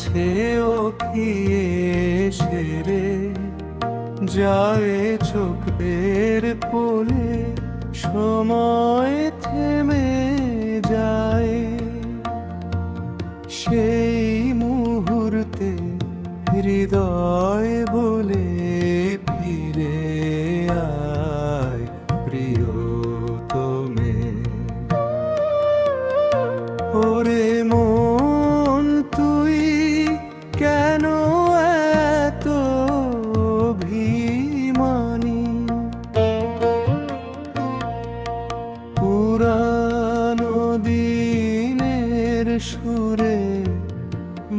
ছেও ফিয়ে সেরে যায় চোখের পোলে সময় থেমে যায়। সেই মুহূর্তে হৃদয় বলে ফিরে আয় প্রিয় তুমি ওরে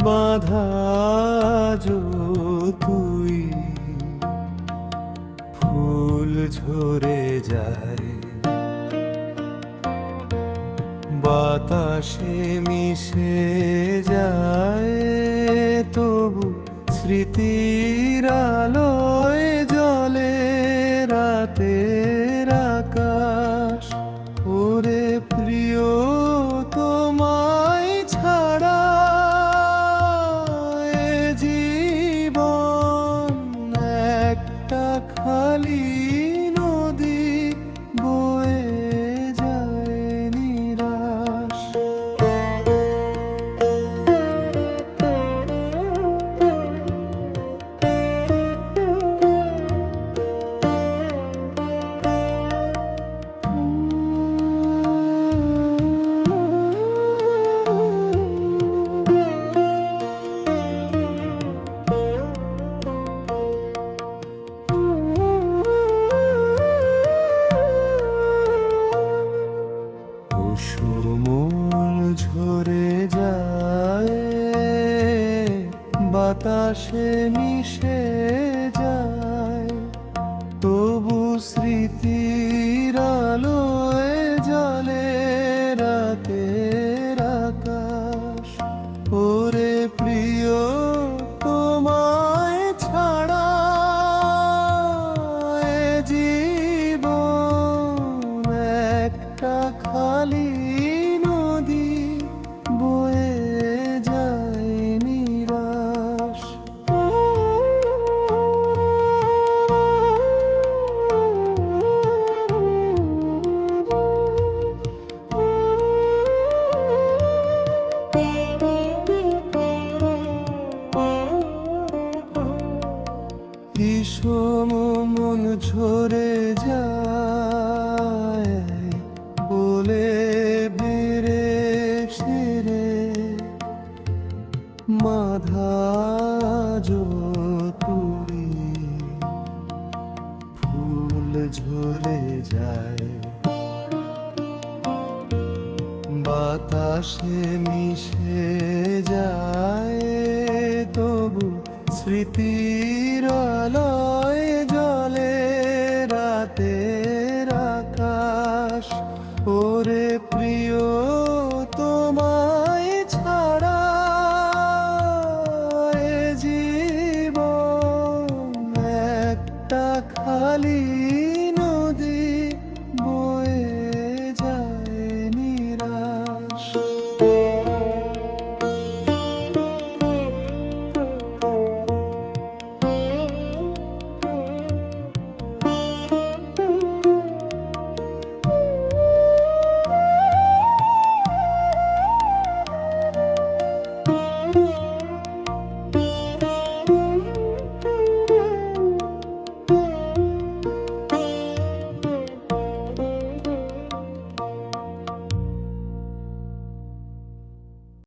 বাধা তুই। ফুল ঝরে যায়। বাতাসে মিশে যায়। তবু স্মৃতির বাতাসে মিশে যায় তবু স্মৃতির আলোয় জলে রাতের বিষম মন ঝরে যায়, বলে বেড়ে সেরে মাধা তুই ফুল ঝরে যায়, বাতাসে মিশে যায়। স্মৃতির আলোয় জলে রাতে আকাশ। ওরে প্রিয় তোমায় ছাড়া জীব একটা খালি নদী।